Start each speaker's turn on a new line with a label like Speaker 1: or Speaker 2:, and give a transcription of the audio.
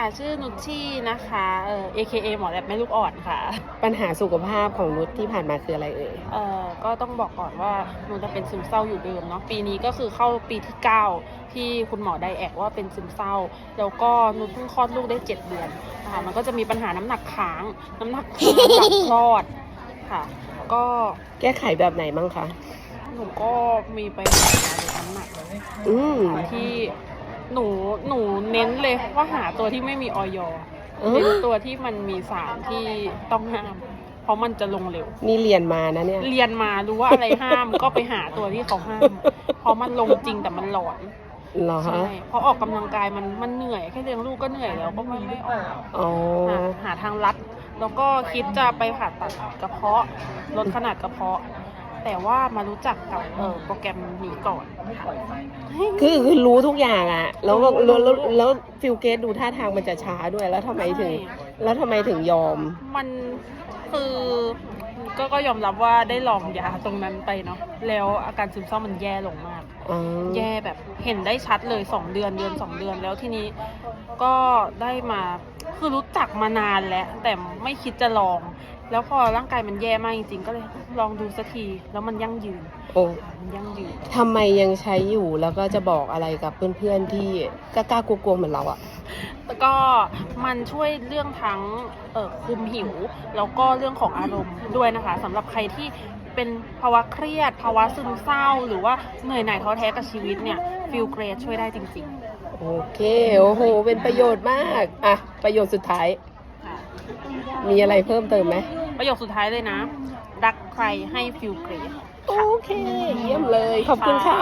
Speaker 1: ค่ะ ชื่อนุชชี่นะคะเอ่อ AKA หมอแลบแม่ลูกอ่อนค่ะ
Speaker 2: ปัญหาสุขภาพของนุชที่ผ่านมาคืออะไรเอ่ย
Speaker 1: เอ่อก็ต้องบอกก่อนว่าหนูจะเป็นซึมเศร้าอยู่เดิมเนาะปีนี้ก็คือเข้าปีที่ 9 ที่คุณหมอไดแอกว่าเป็นซึมเศร้า แล้วก็หนูเพิ่งคลอดลูกได้ 7 เดือนนะคะมันก็จะมีปัญหาน้ำหนักค้าง น้ำหนักค้างหลังคลอดค่ะ ก็
Speaker 2: แก้ไขแบบไหนบ้างคะ
Speaker 1: หนูก็มีไปหาหมอลดน้ำหนัก
Speaker 2: อืม
Speaker 1: ที่ หนูหนูเน้นเลยว่าหาตัวที่ไม่มีออย
Speaker 2: เออ
Speaker 1: เน้นตัวที่มันมีสารที่ต้องห้าม เพราะมันจะลงเร็ว
Speaker 2: นี่เรียนมานะเนี่ย
Speaker 1: เรียนมารู้ว่าอะไรห้าม ก็ไปหาตัวที่เขาห้ามเพราะมันลงจริงแต่มันหลอน
Speaker 2: เหรอ
Speaker 1: ใช่
Speaker 2: คะ
Speaker 1: เพราะออกกำลังกายมันมันเหนื่อยแค่เลี้ยงลูกก็เหนื่อยแล้วก็ไม่ไม่ออก
Speaker 2: อ๋อ
Speaker 1: หาหาทางลัด แล้วก็คิดจะไปผ่าตัดกระเพาะลดขนาดกระเพาะ แต่ว่ามารู้จักกับเออโปรแกรมนี้ก่อนค่ะ
Speaker 2: คือคือรู้ทุกอย่างอะแล้วก็แล้วแล้วแล้วฟิลเกตดูท่าทางมันจะช้าด้วยแล้วทำไมถึง
Speaker 1: ใช่
Speaker 2: แล้วทำไมถึงยอม
Speaker 1: มันคือก็ก็ยอมรับว่าได้ลองยาตรงนั้นไปเนาะแล้วอาการซึมเศร้ามันแย่ลงมาก
Speaker 2: อ๋อ
Speaker 1: แย่แบบเห็นได้ชัดเลยสองเดือนเดือนสองเดือนแล้วทีนี้ก็ได้มาคือรู้จักมานานแล้วแต่ไม่คิดจะลอง แล้วพอร่างกายมันแย่มากจริงๆก็เลย ลองดูสักทีแล้วมันยั่งยืน
Speaker 2: โอ้
Speaker 1: มันยั่งยืน
Speaker 2: ทำไมยังใช้อยู่แล้วก็จะบอกอะไรกับเพื่อนๆที่กล้าๆกลัวๆเหมือนเราอะ
Speaker 1: แล้วก็มันช่วยเรื่องทั้งเอ่อคุมหิว แล้วก็เรื่องของอารมณ์ด้วยนะคะสำหรับใครที่เป็นภาวะเครียด ภาวะซึมเศร้า หรือว่าเหนื่อยหน่ายท้อแท้กับชีวิตเนี่ยฟิลเกรดช่วยได้จริง
Speaker 2: โอเค โอ้โห เป็นประโยชน์มาก อะ ประโยชน์สุดท้าย
Speaker 1: ๆค่ะ
Speaker 2: มีอะไรเพิ่มเติมไหม
Speaker 1: ประโยคสุดท้ายเลยนะ รักใครให้ฟิลเกรด
Speaker 2: โอเค เยี่ยมเลย ขอบคุณค่ะ